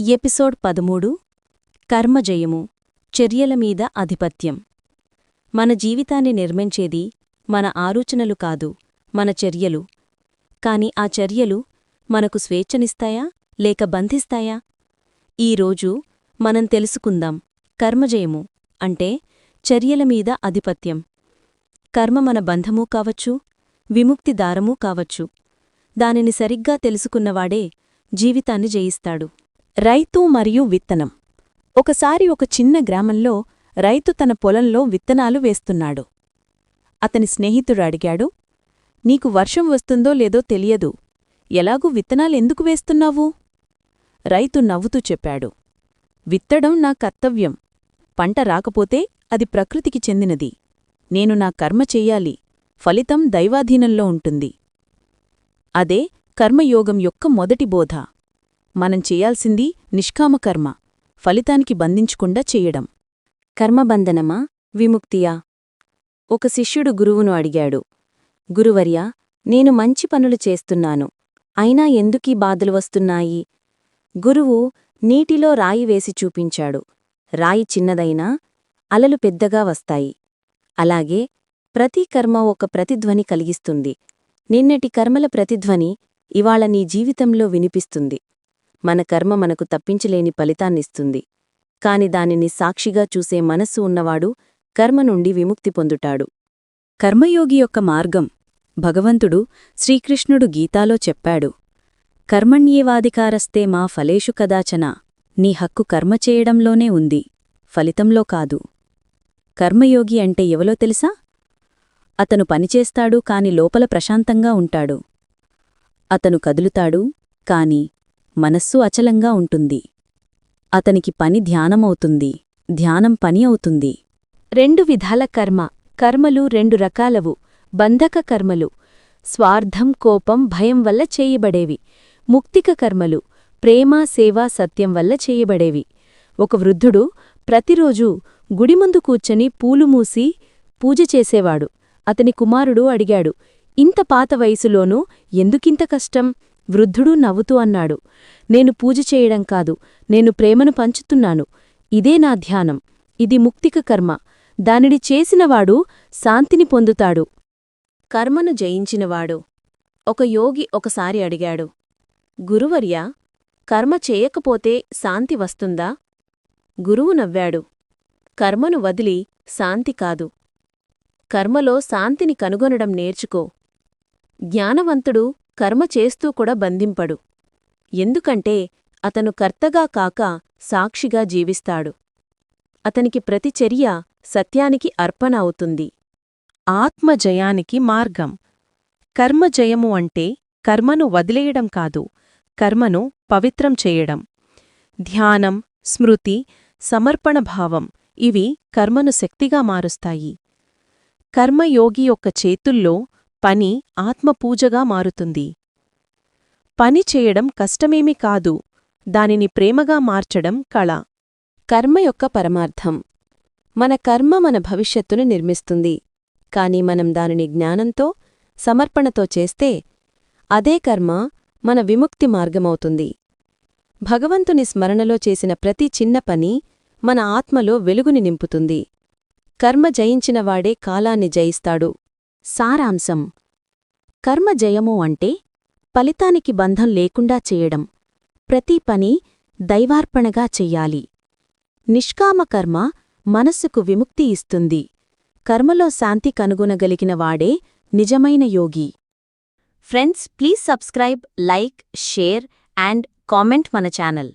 Episode పదమూడు. కర్మజయము చర్యల మీద ఆధిపత్యం. మన జీవితాన్ని నిర్మించేది మన ఆలోచనలు కాదు మన చర్యలు. కాని ఆ చర్యలు మనకు స్వేచ్ఛనిస్తాయా లేక బంధిస్తాయా? ఈరోజు మనం తెలుసుకుందాం కర్మజయము అంటే చర్యల మీద కర్మ మన బంధమూ కావచ్చు విముక్తి దారమూ కావచ్చు. దానిని సరిగ్గా తెలుసుకున్నవాడే జీవితాన్ని జయిస్తాడు. రైతు మరియు విత్తనం. ఒకసారి ఒక చిన్న గ్రామంలో రైతు తన పొలంలో విత్తనాలు వేస్తున్నాడు. అతని స్నేహితుడు అడిగాడు నీకు వర్షం వస్తుందో లేదో తెలియదు. ఎలాగూ విత్తనాలెందుకు వేస్తున్నావు? రైతు నవ్వుతూ చెప్పాడు విత్తడం నా కర్తవ్యం. పంట రాకపోతే అది ప్రకృతికి చెందినది. నేను నా కర్మ చెయ్యాలి ఫలితం దైవాధీనంలో ఉంటుంది. అదే కర్మయోగం యొక్క మొదటి బోధ. మనం చేయాల్సింది నిష్కామకర్మ ఫలితానికి బంధించకుండా చెయ్యడం కర్మబంధనమా? విముక్తియా? ఒక శిష్యుడు గురువును అడిగాడు. గురువర్యా నేను మంచి పనులు చేస్తున్నాను. అయినా ఎందుకీ బాధలు వస్తున్నాయి? గురువు నీటిలో రాయి వేసి చూపించాడు. రాయి చిన్నదైనా అలలు పెద్దగా వస్తాయి. అలాగే ప్రతి కర్మ ఒక ప్రతిధ్వని కలిగిస్తుంది. నిన్నటి కర్మల ప్రతిధ్వని ఇవాళ నీ జీవితంలో వినిపిస్తుంది. మన కర్మ మనకు తప్పించలేని ఫలితాన్నిస్తుంది. కాని దానిని సాక్షిగా చూసే మనస్సు ఉన్నవాడు కర్మ నుండి విముక్తి పొందుటాడు కర్మయోగి యొక్క మార్గం. భగవంతుడు శ్రీకృష్ణుడు గీతాలో చెప్పాడు. కర్మణ్యేవాధికారస్తే మా ఫలేషు కదాచన. నీ హక్కు కర్మ చేయడంలోనే ఉంది. ఫలితంలో కాదు. కర్మయోగి అంటే ఎవలో తెలుసా? అతను పనిచేస్తాడు కాని లోపల ప్రశాంతంగా ఉంటాడు. అతను కదులుతాడు కాని మనస్సు అచలంగా ఉంటుంది. అతనికి పని ధ్యానమవుతుంది. ధ్యానం పని అవుతుంది. రెండు విధాల కర్మ. కర్మలు రెండు రకాలవు. బంధక కర్మలు. స్వార్థం కోపం భయం వల్ల చేయబడేవి. ముక్తిక కర్మలు. ప్రేమ సేవ సత్యం వల్ల చేయబడేవి. ఒక వృద్ధుడు ప్రతిరోజూ గుడి ముందు కూర్చొని పూలు మూసి పూజ చేసేవాడు. అతని కుమారుడు అడిగాడు ఇంత పాత వయసులోనూ ఎందుకింత కష్టం? వృద్ధుడు నవ్వుతూ అన్నాడు నేను పూజ చేయడం కాదు నేను ప్రేమను పంచుతున్నాను. ఇదే నా ధ్యానం. ఇది ముక్తిక కర్మ. దానిని చేసినవాడు శాంతిని పొందుతాడు. కర్మను జయించినవాడు. ఒక యోగి ఒకసారి అడిగాడు గురువర్యా కర్మ చేయకపోతే శాంతి వస్తుందా? గురువు నవ్వాడు కర్మను వదిలి శాంతి కాదు. కర్మలో శాంతిని కనుగొనడం నేర్చుకో. జ్ఞానవంతుడు కర్మ చేస్తూ కూడా బంధింపడు. ఎందుకంటే అతను కర్తగా కాక సాక్షిగా జీవిస్తాడు. అతనికి ప్రతి చర్య సత్యానికి అర్పణ అవుతుంది. ఆత్మజయానికి మార్గం. కర్మజయము అంటే కర్మను వదిలేయడం కాదు కర్మను పవిత్రం చేయడం. ధ్యానం స్మృతి సమర్పణ భావం ఇవి కర్మను శక్తిగా మారుస్తాయి. కర్మయోగి యొక్క చేతుల్లో పని ఆత్మపూజగా మారుతుంది. పని చేయడం కష్టమేమీ కాదు దానిని ప్రేమగా మార్చడం కళ. కర్మ యొక్క పరమార్థం. మన కర్మ మన భవిష్యత్తును నిర్మిస్తుంది. కాని మనం దానిని జ్ఞానంతో సమర్పణతో చేస్తే అదే కర్మ మన విముక్తి మార్గమవుతుంది. భగవంతుని స్మరణలో చేసిన ప్రతి చిన్న పని మన ఆత్మలో వెలుగుని నింపుతుంది. కర్మ జయించినవాడే కాలాన్ని జయిస్తాడు. సారాంశం. కర్మ జయము అంటే ఫలితానికి బంధం లేకుండా చేయడం. ప్రతి పని దైవార్పణగా చెయ్యాలి. నిష్కామ కర్మ మనస్సుకు విముక్తి ఇస్తుంది. కర్మలో శాంతి కనుగొనగలిగిన వాడే నిజమైన యోగి. Friends please subscribe like share and comment మన ఛానల్.